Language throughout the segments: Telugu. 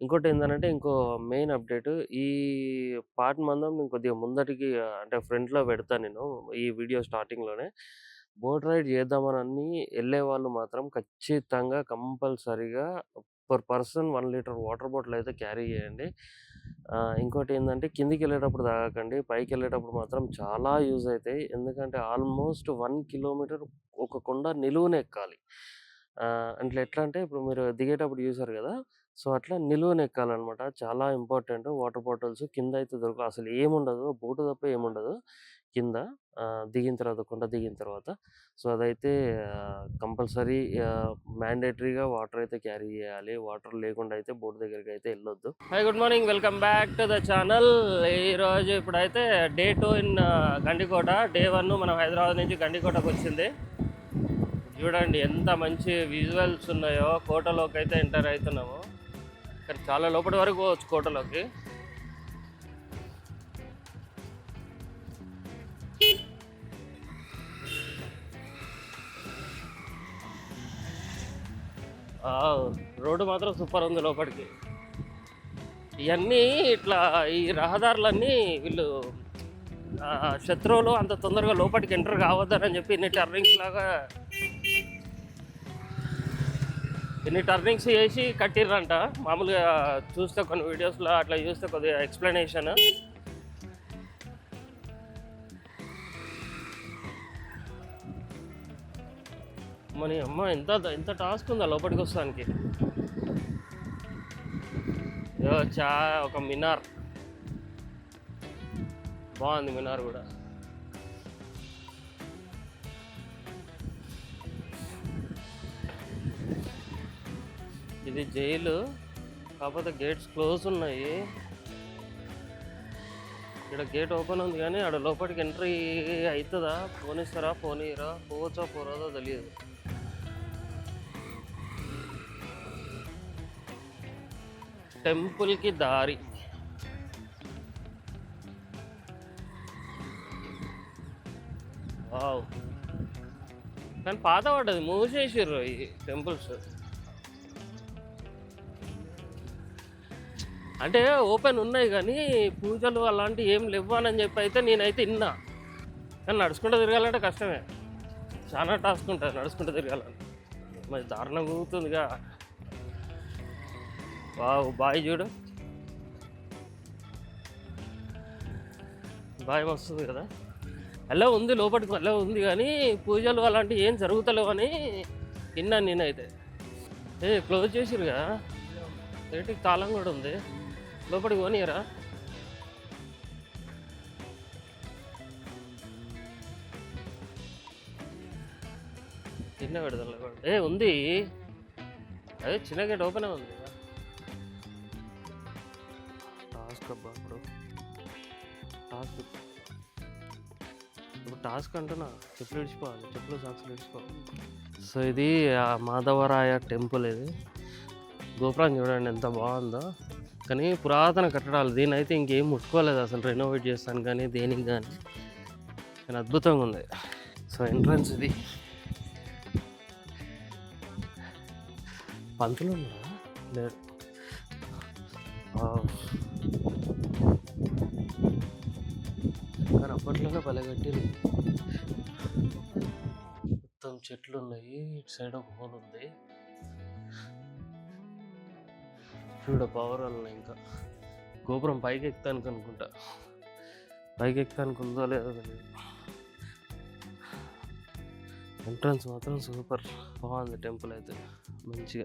ఇంకోటి ఏందనంటే ఇంకో మెయిన్ అప్డేట్ ఈ పార్ట్ మందం నేను కొద్దిగా ముందటికి అంటే ఫ్రంట్‌లో పెడతా నేను ఈ వీడియో స్టార్టింగ్‌లోనే. బోట్ రైడ్ చేద్దామనని ఎళ్ళేవాళ్ళు మాత్రం ఖచ్చితంగా కంపల్సరీగా per person 1 litre water bottle అయితే క్యారీ చేయండి. ఆహ్, ఇంకోటేందంటే కిందికెళ్ళేటప్పుడు తాగకండి. పైకెళ్ళేటప్పుడు మాత్రం చాలా యూజ్ అయితాయి. ఎందుకంటే ఆల్మోస్ట్ 1 కిలోమీటర్ ఒక కొండ నిలువున ఎక్కాలి. ఆహ్, అంటే ఎట్లా అంటే ఇప్పుడు మీరు దిగేటప్పుడు చూసారు కదా! సో, అట్లా నిలువున ఎక్కాలనమాట. చాలా ఇంపార్టెంట్ వాటర్ బాటిల్స్ కింద అయితే దొరకదు అసలు ఏముండదు. బోటు తప్ప ఏముండదు కింద. దిగిన తర్వాత కొండ దిగిన తర్వాత. సో, అదైతే కంపల్సరీ మ్యాండేటరీగా వాటర్ అయితే క్యారీ చేయాలి. వాటర్ లేకుండా అయితే బోట్ అయితే వెళ్ళొద్దు hi good morning. Welcome back to the channel. ఈరోజు ఇప్పుడైతే day two in Gandikota. Day one మనం హైదరాబాద్ నుంచి గండికోటకు వచ్చింది చూడండి ఎంత మంచి విజువల్స్ ఉన్నాయో. కోటలోకి అయితే ఎంటర్ అవుతున్నాము కానీ చాలా లోపటి వరకు పోవచ్చు కోటలోకి. రోడ్డు మాత్రం సూపర్ ఉంది లోపలికి ఇవన్నీ ఇట్లా ఈ రహదారులన్నీ వీళ్ళు శత్రువులు అంత తొందరగా లోపలికి ఎంటర్ కావద్దని చెప్పి ఇన్ని టర్నింగ్స్ లాగా ఇన్ని టర్నింగ్స్ చేసి కట్టిర్రంట. మామూలుగా చూస్తే కొన్ని వీడియోస్‌లో అట్లా చూస్తే కొద్దిగా ఎక్స్ప్లెనేషన్ మరి అమ్మ ఎంత ఎంత టాస్క్ ఉందా లోపలికి వస్తానికి. ఇదో చా ఒక మినార్. బాగుంది మినార్ కూడా. ఇది జైలు. కాకపోతే గేట్స్ క్లోజ్ ఉన్నాయి. ఇక్కడ గేట్ ఓపెన్ ఉంది కానీ ఆడ లోపలికి ఎంట్రీ అవుతుందా పోనిస్తారా? పోనీయరా? పోవచ్చో పోరాదో తెలియదు. టెంపుల్‌కి దారి. వావ్! కానీ పాత పడ్డది. మూసేసారు ఈ టెంపుల్స్. అంటే ఓపెన్ ఉన్నాయి కానీ పూజలు అలాంటివి ఏం లేవు అని చెప్పి అయితే నేనైతే ఇన్నా. కానీ నడుచుకుంటూ తిరగాలంటే కష్టమే. చాలా టాస్క్ ఉంటుంది నడుచుకుంటూ తిరగాలంటే. మరి దారుణం ఊగుతుందిగా. వావ్! బాయ్ చూడు. బాయ్ వస్తుంది కదా! అలో ఉంది లోపలికి అలో ఉంది కానీ పూజలు అలాంటివి ఏం జరగతలేవు అని విన్నాను నేనైతే. ఏ క్లోజ్ చేసిరుగా రేటుకి తాళం కూడా ఉంది. లోపలికి పోనీయరా? చిన్న విడుదల ఏ ఉంది. అదే చిన్న గేట్ ఓపెనే ఉంది! టాస్క్ అబ్బా ఇప్పుడు. టాస్క్. ఇప్పుడు టాస్క్ అంటున్నా. చెప్పులు ఇడిచిపోవాలి. చెప్పులు సాక్సులు ఇడిచిపోవాలి. సో, ఇది ఆ మాధవరాయ టెంపుల్ ఇది. గోపురం చూడండి ఎంత బాగుందో. కానీ పురాతన కట్టడాలు. దీన్నైతే ఇంకేం ముట్టుకోలేదు అసలు రెనోవేట్ చేస్తాను కానీ దేనికి కానీ. కానీ అద్భుతంగా ఉంది. సో, ఎంట్రన్స్ ఇది. పంతులు లేదు కానీ అప్పట్లోనే భలే మొత్తం చెట్లు ఉన్నాయి ఇటు సైడ్ ఒక హోల్ ఉంది. చూడు పవర్ ఉన్నాయి ఇంకా. గోపురం పైకి ఎక్కుతానికి అనుకుంటా. పైకి ఎక్కడానికి ఉందో లేదో ఎంట్రన్స్ మాత్రం సూపర్. బాగుంది టెంపుల్ అయితే. మంచిగా.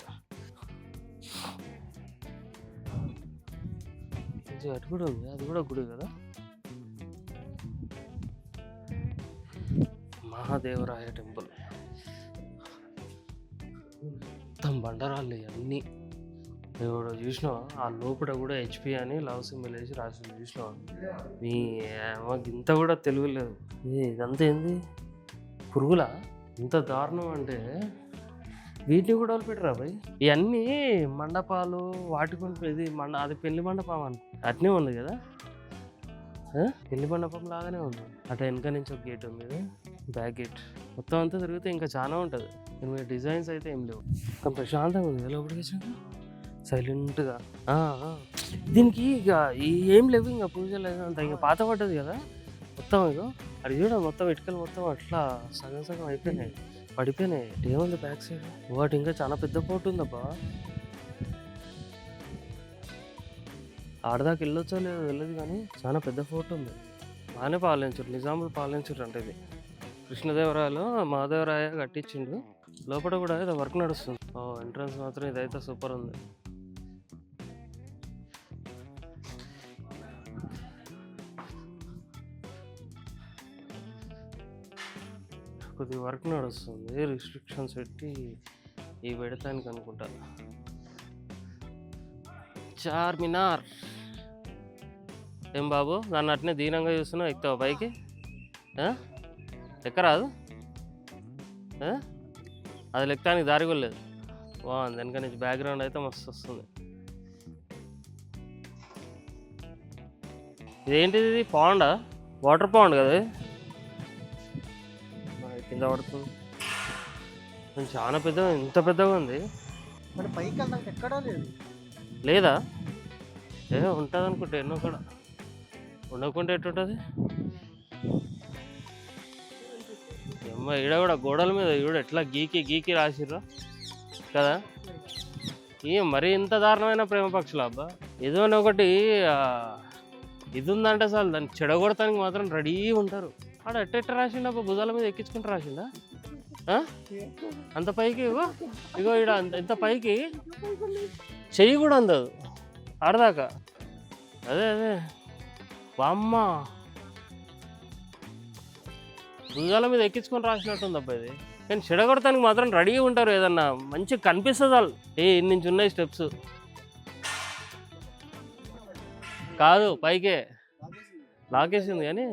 మంచిగా అటు కూడా ఉంది. అది కూడా గుడి కదా! మహాదేవరాయ టెంపుల్. మొత్తం బండరాళ్ళు అన్నీ. ఇప్పుడు చూసినావా? ఆ లోపల కూడా హెచ్‌పి అని లవ్ సింబల్ వేసి రాసింది చూసినావా? మీ మాకు ఇంత కూడా తెలుగు లేదు. ఇదంతా ఏంది? పురుగులా? ఇంత దారుణం అంటే వీటిని కూడా వదిలిపెట్టరా భయ్? ఇవన్నీ మండపాలు వాటికి ఇది మండ అది పెళ్ళి మండపం అని అట్నే ఉంది కదా! పెళ్ళి మండపం లాగానే ఉంది. అటు వెనక నుంచి ఒక గేట్ ఉంది బ్యాక్ గేట్. మొత్తం అంతా తిరిగితే ఇంకా చాలా ఉంటుంది దీని డిజైన్స్ అయితే ఏం లేవు. ప్రశాంతంగా ఉంది లోపలికి వచ్చినాక. సైలెంట్‌గా. దీనికి ఇక ఏం లేవు ఇంకా పూజలు అంత ఇంకా పాత పడ్డది కదా మొత్తం ఇగో అది చూడ మొత్తం ఇటుకలు మొత్తం అట్లా సగం సగం అయిపోయినాయి. పడిపోయినాయి. ఏముంది బ్యాక్ సైడ్? వాటి ఇంకా చాలా పెద్ద పోటు ఉందబ్బా! ఆడదాకా వెళ్ళొచ్చో లేదో తెలియదు కానీ చాలా పెద్ద ఫోర్ట్ ఉంది. బానే పాలించుర్రు. నిజాములు అంటే ఇది. కృష్ణదేవరాయలు మాధవరాయ కట్టించిండు. లోపల కూడా ఏదో వర్క్ నడుస్తుంది. ఓ ఎంట్రన్స్ మాత్రం ఇదైతే సూపర్ ఉంది. కొద్ది వర్క్ నడుస్తుంది. రిస్ట్రిక్షన్స్ పెట్టి ఈ పెడతానికి అనుకుంటా. చార్మినార్. ఏం బాబు నన్ను అట్నే దీనంగా చూస్తున్నావు ఎక్కువ పైకి? ఎక్కరాదు? అది లెక్కడానికి దారి కూడా లేదు. బాగుంది. వెనక నుంచి బ్యాక్‌గ్రౌండ్ అయితే మస్తు వస్తుంది. ఇదేంటిది ఇది పాండా? వాటర్ పాండ్ కదా కింద పడుతుంది. చాలా పెద్దగా ఇంత పెద్దగా ఉంది. మరి పైకి వెళ్దాం ఎక్కడా లేదు లేదా? ఏ ఉంటది అనుకుంటా ఎన్నో కాడ. ఉండకుంటే ఎట్టుంటది? యమ్మ ఈడ కూడా గోడల మీద చూడు ఎట్లా గీకి గీకి రాసిర్రు కదా? ఈ మరి ఇంత దారుణమైన ప్రేమ పక్షులా అబ్బా? ఏదో ఒకటి ఇది ఉందంటే అసలు దాన్ని చెడగొడటానికి మాత్రం రెడీ ఉంటారు. ఆడ ఎట్ట ఎట్ట రాసిండు భుజాల మీద ఎక్కించుకుంటూ రాసిండా? అంత పైకి ఇగో ఇగో ఈడ అంత ఇంత పైకి. చెయ్యి కూడా అందదు ఆడదాకా. అదే అదే. బామ్మ భుజాల మీద ఎక్కించుకొని రాసినట్టుంది అబ్బా ఇది. కానీ చెడగొడతానికి మాత్రం రెడీగా ఉంటారు ఏదన్నా. మంచిగా కనిపిస్తుంది వాళ్ళు. ఏ ఇన్ని నుంచి ఉన్నాయి స్టెప్స్. కాదు పైకే. లాకేసింది కానీ.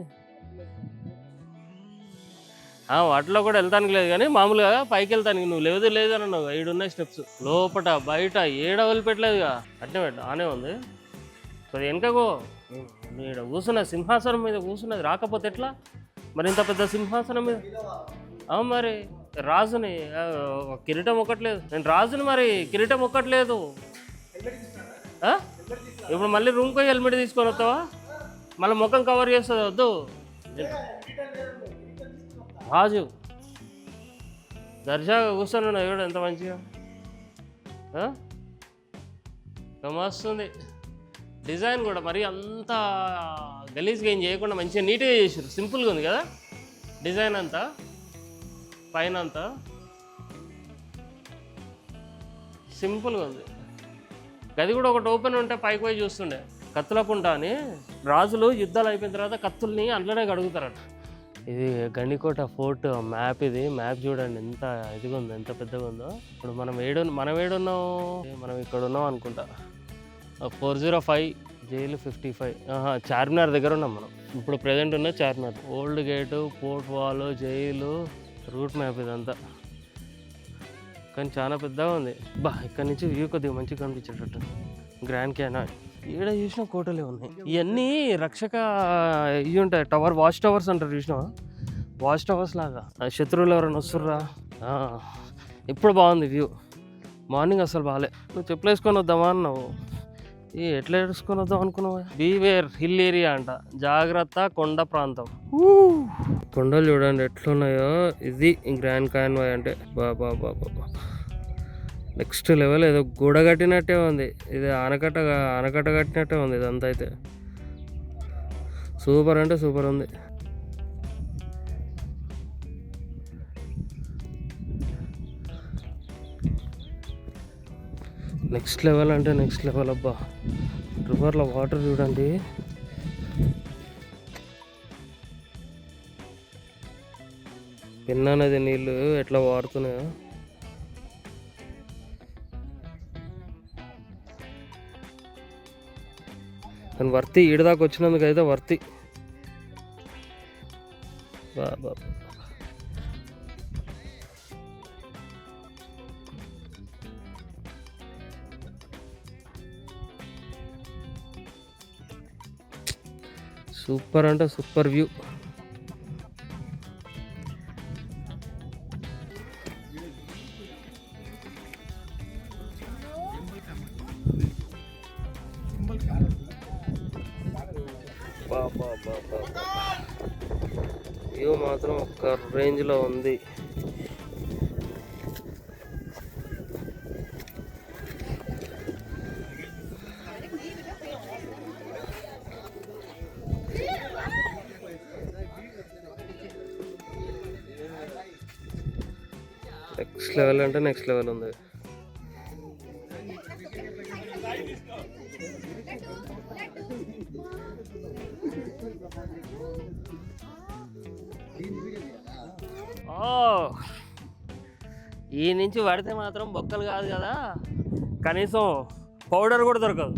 వాటిలో కూడా వెళ్తానికి లేదు కానీ మామూలుగా పైకి వెళ్తానికి నువ్వు లేదు లేదు అని అన్నావు ఏడు ఉన్నాయి స్టెప్స్ లోపట బయట ఏడ వదిలిపెట్టలేదుగా. అట్నే పెట్ట ఆనే ఉంది. కొద్ది వెనకగో ఇక్కడ కూర్చున్న సింహాసనం మీద కూర్చున్నది రాకపోతే ఎట్లా? మరి ఇంత పెద్ద సింహాసనం మీద? అవును మరి రాజుని కిరీటం ఒక్కట్లేదు. నేను రాజుని మరి కిరీటం ఒక్కట్లేదు. ఇప్పుడు మళ్ళీ రూమ్కి హెల్మెట్ తీసుకొని వస్తావా? మళ్ళీ ముఖం కవర్ చేస్తుంది వద్దు. రాజు. దర్జాగా కూర్చొని ఎవడు? ఎంత మంచిగా? మస్తుంది? డిజైన్ కూడా మరి అంత గలీజ్గా ఏం చేయకుండా మంచిగా నీట్గా చేసారు సింపుల్గా ఉంది కదా? డిజైన్ అంతా? పైన అంతా? సింపుల్గా ఉంది. గది కూడా ఒకటి ఓపెన్ ఉంటే పైకి పోయి చూస్తుండే. కత్తుల పుంట అని రాజులు యుద్ధాలు అయిపోయిన తర్వాత కత్తుల్ని అందులోనే కడుగుతారట. ఇది గండికోట ఫోర్ట్ మ్యాప్ ఇది. మ్యాప్ చూడండి ఎంత ఇదిగా ఉందో ఎంత పెద్దగా ఉందో. ఇప్పుడు మనం ఏడు మనం ఏడున్నాం? మనం ఇక్కడ ఉన్నాం అనుకుంటా. Four zero five jail fifty five. Charminar దగ్గర ఉన్నాం మనం. ఇప్పుడు ప్రజెంట్ ఉన్న Charminar. Old gate fort wall jail route map ఇదంతా. కానీ చాలా పెద్దగా ఉంది. బా ఇక్కడ నుంచి వ్యూ కొద్దిగా మంచిగా కనిపించేటట్టు గ్రాండ్ క్యానాల్. ఈడ చూసిన కోటలే ఉన్నాయి. ఇవన్నీ రక్షక ఇవి ఉంటాయి టవర్ వాచ్ టవర్స్ అంటారు చూసినావా? వాచ్ టవర్స్ లాగా. శత్రువులు ఎవరైనా వస్తుర్రా? ఇప్పుడు బాగుంది వ్యూ మార్నింగ్ అసలు బాగాలే నువ్వు చెప్పులు వేసుకొని వద్దామా అన్నావు? ఈ ఎట్లా వేసుకొని వద్దాం అనుకున్నావా? బీవేర్ హిల్ ఏరియా అంట. జాగ్రత్త కొండ ప్రాంతం. కొండలు చూడండి ఎట్లున్నాయో. ఇది గ్రాండ్ కాన్వాయ్ అంటే. బాబా బాబా నెక్స్ట్ లెవెల్ ఏదో గూడ కట్టినట్టే ఉంది. ఇది ఆనకట్ట ఆనకట్ట కట్టినట్టే ఉంది ఇదంతా అయితే. సూపర్ అంటే సూపర్ ఉంది. నెక్స్ట్ లెవెల్ అంటే నెక్స్ట్ లెవెల్ అబ్బా. రివర్లో వాటర్ చూడండి. పిన్న నది నీళ్ళు ఎట్లా వారుతున్నాయో కానీ వర్తి ఈడదాకా వచ్చినందుకు అయితే వర్తి బాబా సూపర్ అంటే సూపర్ వ్యూ. వ్యూ మాత్రం ఒక రేంజ్లో ఉంది. నెక్స్ట్ లెవెల్ అంటే నెక్స్ట్ లెవెల్ ఉంది. ఓ. ఈ నుంచి పడితే మాత్రం బొక్కలు కాదు కదా. కనీసం పౌడర్ కూడా దొరకదు.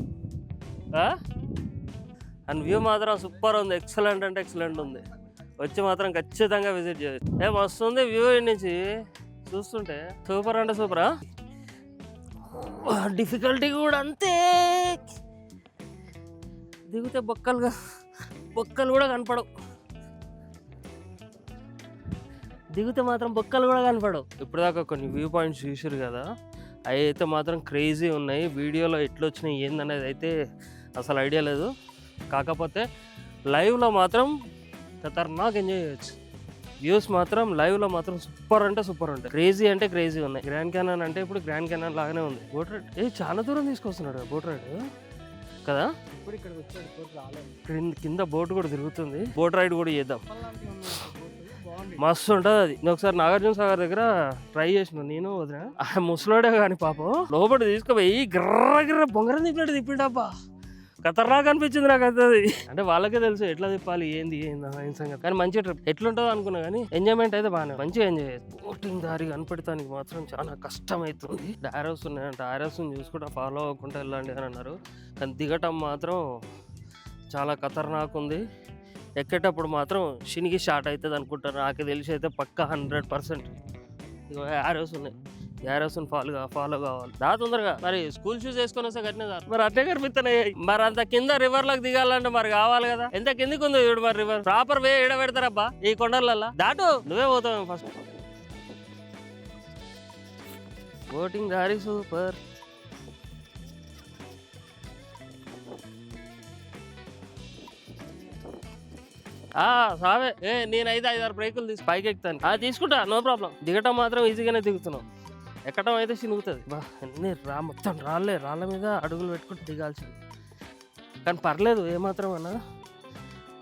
అండ్ వ్యూ మాత్రం సూపర్ ఉంది. ఎక్సలెంట్ అంటే ఎక్సలెంట్ ఉంది. వచ్చి మాత్రం ఖచ్చితంగా విజిట్ చేయొచ్చు ఏ వస్తుంది వ్యూ నుంచి. చూస్తుంటే సూపర్ అంటే సూపరా డిఫికల్టీ కూడా అంతే. దిగితే బొక్కలుగా బొక్కలు కూడా కనపడవు. దిగితే మాత్రం బొక్కలు కూడా కనపడవు. ఇప్పటిదాకా కొన్ని వ్యూ పాయింట్స్ చూసారు కదా అవి అయితే మాత్రం క్రేజీ ఉన్నాయి. వీడియోలో ఎట్లా వచ్చినాయి ఏందనేది అయితే అసలు ఐడియా లేదు. కాకపోతే లైవ్లో మాత్రం ఖతర్నాక్ ఎంజాయ్ చేయొచ్చు. వ్యూస్ మాత్రం లైవ్లో మాత్రం సూపర్ అంటే సూపర్ ఉంటాయి. క్రేజీ అంటే క్రేజీ ఉన్నాయి. గ్రాండ్ కెనాన్ అంటే ఇప్పుడు గ్రాండ్ కెనాన్ లాగానే ఉంది. Boat ride? ఏ చాలా దూరం తీసుకొస్తున్నాడు బోట్ రైడ్. కదా? ఇప్పుడు వచ్చాడు రాలేదు కింద బోట్ కూడా తిరుగుతుంది. బోట్ రైడ్ కూడా చేద్దాం. మస్తు ఉంటుంది అది. ఒకసారి నాగార్జున సాగర్ దగ్గర ట్రై చేసిన నేను వదిన. ముసలోడే కానీ పాపం లోపల తీసుకుపోయి గిర్ర గిర్ర బొంగరం తిప్పినట్టు తిప్పిండబ్బా ఖతర్నాక్ అనిపించింది నాకు అయితే అది. అంటే వాళ్ళకే తెలుసు ఎట్లా తిప్పాలి ఏంది ఏంది ఆయన సంగతి. కానీ మంచి ట్రిప్. ఎట్లుంటుందో అనుకున్నా కానీ ఎంజాయ్మెంట్ అయితే బాగానే మంచిగా ఎంజాయ్ చేయొచ్చు బోటింగ్ దారి కనపడటానికి మాత్రం చాలా కష్టం అవుతుంది డారోస్ ఉన్నాయంట. డారోస్ చూసుకుంటా ఫాలో అవ్వకుండా వెళ్ళండి అని అన్నారు. కానీ దిగటం మాత్రం చాలా ఖతర్నాక్ ఉంది. ఎక్కేటప్పుడు మాత్రం షినికి షార్ట్ అవుతుంది అనుకుంటారు నాకు తెలిసి అయితే పక్కా హండ్రెడ్ పర్సెంట్. ఇగో యారోస్ ఉన్నాయి. యారోస్ ఫాలో ఫాలో కావాలి. దా తొందరగా. మరి స్కూల్ షూస్ వేసుకొని వస్తే కట్టిన కాదు మరి అట్టే కనిపిస్తున్నాయి. మరి అంత కింద రివర్లోకి దిగాలంటే మరి కావాలి కదా. ఎంత కిందికి ఉందో చూడు మరి రివర్ ప్రాపర్ వే ఎడ పెడతారబ్బా ఈ కొండలల్లా. దాటు నువ్వే పోతావు ఫస్ట్ బోటింగ్ దారి సూపర్ ఆ సావే. ఏ నేనైతే ఐదారు బ్రేకులు తీసి పైకి ఎక్కుతాను ఆ తీసుకుంటా నో ప్రాబ్లం దిగటం మాత్రం ఈజీగానే దిగుతున్నాం ఎక్కడం అయితే చినుగుతుంది బా అన్ని రా మొత్తం రాళ్ళే. రాళ్ళ మీద అడుగులు పెట్టుకుంటూ దిగాల్సింది. కానీ పర్లేదు ఏమాత్రం అన్నా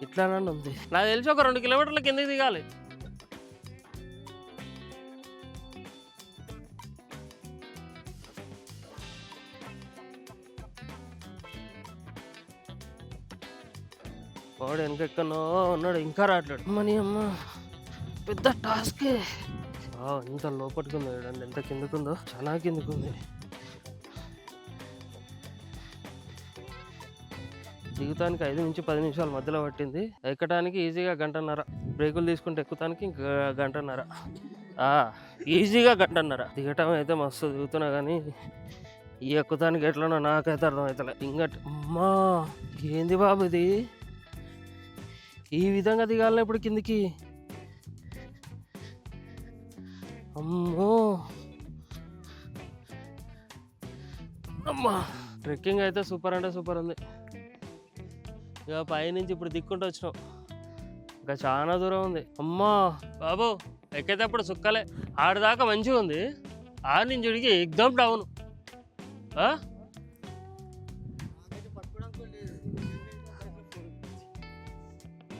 ఇట్లానండి ఉంది. నాకు తెలిసి ఒక రెండు కిలోమీటర్ల కిందకి దిగాలి. వాడు వెనకెక్కనో ఉన్నాడు ఇంకా రావట్లేడు మనీ అమ్మ పెద్ద టాస్కే. ఇంత ఎంత లోపలికి ఉందో చూడండి ఎంత కిందకుందో. చాలా కిందకుంది. దిగుతానికి ఐదు నుంచి పది నిమిషాల మధ్యలో పట్టింది. ఎక్కడానికి ఈజీగా గంటన్నర. బ్రేకులు తీసుకుంటే ఎక్కుతానికి ఇంకా గంటన్నర. ఈజీగా గంటన్నర. దిగటం అయితే మస్తు దిగుతున్నా కానీ ఈ ఎక్కుతానికి ఎట్లనో నాకైతే అర్థమవుతలే ఇంకట్ అమ్మా ఏంది బాబు ఇది? ఈ విధంగా దిగాలని ఇప్పుడు కిందికి? అమ్మో. అమ్మా. ట్రెక్కింగ్ అయితే సూపర్ అంటే సూపర్ ఉంది. ఇక పైనుంచి ఇప్పుడు దిక్కుంటూ వచ్చినాం. ఇంకా చాలా దూరం ఉంది. అమ్మా బాబు ఎక్కేటప్పుడు సుక్కలే. ఆడదాకా మంచిగా ఉంది ఆడ నుంచి ఉడికి ఎగ్జామ్ డౌన్.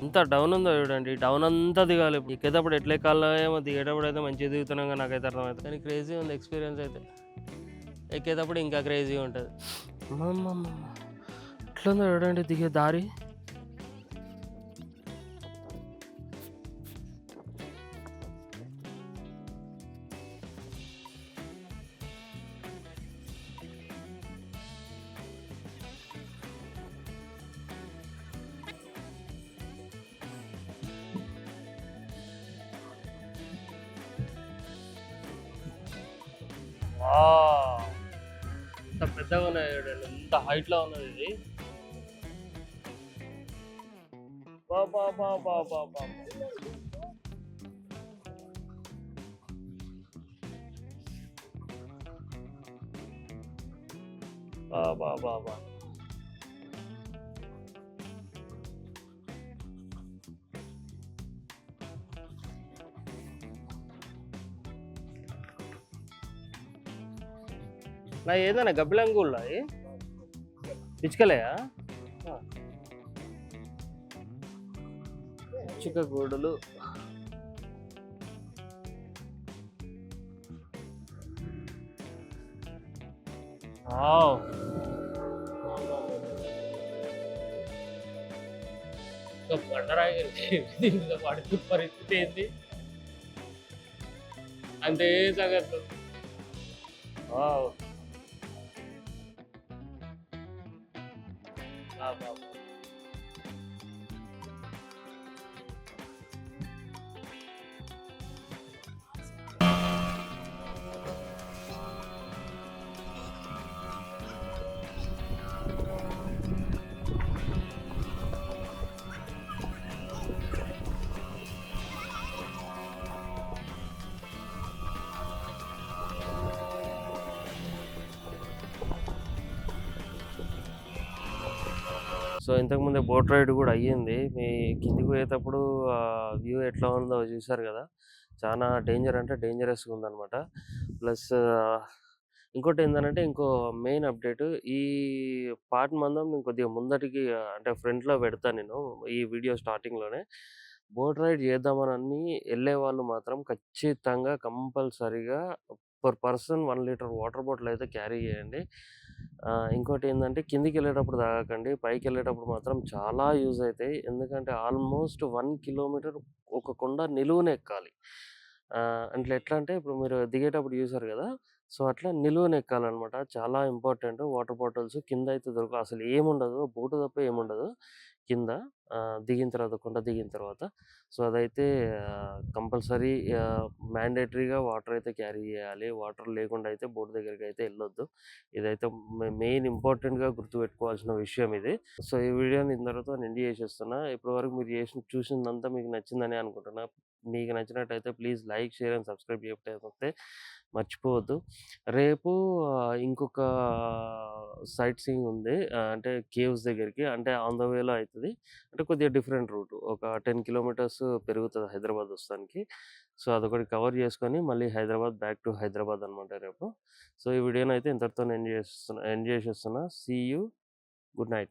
ఇంత ఎంత డౌన్ ఉందో చూడండి. డౌన్ అంతా దిగాలి ఎక్కేటప్పుడు ఎట్లా ఎక్కాలో ఏమో దిగేటప్పుడు అయితే మంచిగా దిగుతున్నాం కానీ నాకైతే అర్థమవుతుంది కానీ క్రేజీ ఉంది ఎక్స్పీరియన్స్ అయితే. ఎక్కేటప్పుడు ఇంకా క్రేజీగా ఉంటుంది. అమ్మమ్మమ్మ. ఎట్లుందో చూడండి దిగే దారి. ఎంత పెద్దగా ఉన్నది చూడండి హైట్ హైట్లో ఉన్నది ఇది. బాబా బాబా బాబా నా ఏదైనా గబ్బిలంగుళ్ళ పిచ్చుకలేయా? పిచ్చుక గూడులు బండరాయి దీనిలో పడుతు పరిస్థితి ఏంది? అంతే సంగతులు. వావ్. సో ఇంతకుముందే బోట్ రైడ్ కూడా అయ్యింది. మీ కిందికి పోయేటప్పుడు వ్యూ ఎట్లా ఉందో చూసారు కదా! చాలా డేంజర్ అంటే డేంజరస్గా ఉందన్నమాట. ప్లస్ ఇంకోటి ఏంటంటే ఇంకో మెయిన్ అప్డేట్ ఈ పార్ట్ మందం నేను కొద్దిగా ముందటికి అంటే ఫ్రంట్లో పెడతాను నేను ఈ వీడియో స్టార్టింగ్లోనే. బోట్ రైడ్ చేద్దామని వెళ్ళే వాళ్ళు మాత్రం ఖచ్చితంగా కంపల్సరీగా per person one litre water bottle అయితే క్యారీ చేయండి. ఇంకోటి ఏంటంటే కిందికి వెళ్ళేటప్పుడు తాగకండి. పైకి వెళ్ళేటప్పుడు మాత్రం చాలా యూజ్ అవుతాయి ఎందుకంటే ఆల్మోస్ట్ వన్ కిలోమీటర్ ఒక కొండ నిలువున ఎక్కాలి. అంటే ఎట్లా అంటే ఇప్పుడు మీరు దిగేటప్పుడు చూసారు కదా? సో అట్లా నిలువున ఎక్కాలన్నమాట. చాలా ఇంపార్టెంట్. వాటర్ బాటిల్స్ కింద అయితే దొరకదు అసలు ఏముండదు. బోటు తప్ప ఏముండదు. కింద దిగిన తర్వాత కొండ దిగిన తర్వాత. సో అదైతే కంపల్సరీ మ్యాండేటరీగా వాటర్ అయితే క్యారీ చేయాలి. వాటర్ లేకుండా అయితే బోట్ దగ్గరికి అయితే వెళ్ళొద్దు. ఇదైతే మెయిన్ ఇంపార్టెంట్గా గుర్తుపెట్టుకోవాల్సిన విషయం ఇది. సో ఈ వీడియోని తర్వాత నేను ఎండి చేసేస్తున్నా. ఇప్పటి వరకు మీరు చేసిన చూసిందంతా మీకు నచ్చిందని అనుకుంటున్నా. మీకు నచ్చినట్టయితే please like share and subscribe చేయకపోతే మర్చిపోవద్దు. రేపు ఇంకొక సైట్ సీయింగ్ ఉంది. అంటే కేవ్స్ దగ్గరికి. అంటే ఆన్ ద వేలో అవుతుంది అంటే కొద్దిగా డిఫరెంట్ రూట్. ఒక టెన్ కిలోమీటర్స్ పెరుగుతుంది హైదరాబాద్ వస్తానికి. సో అదొకటి కవర్ చేసుకొని మళ్ళీ హైదరాబాద్ బ్యాక్ టు హైదరాబాద్ అనమాట రేపు. సో ఈ వీడియోని అయితే ఇంతటితో ఎంజాయ్ చేస్తున్నా ఎంజాయ్ చేస్తున్నా సీ యూ గుడ్ నైట్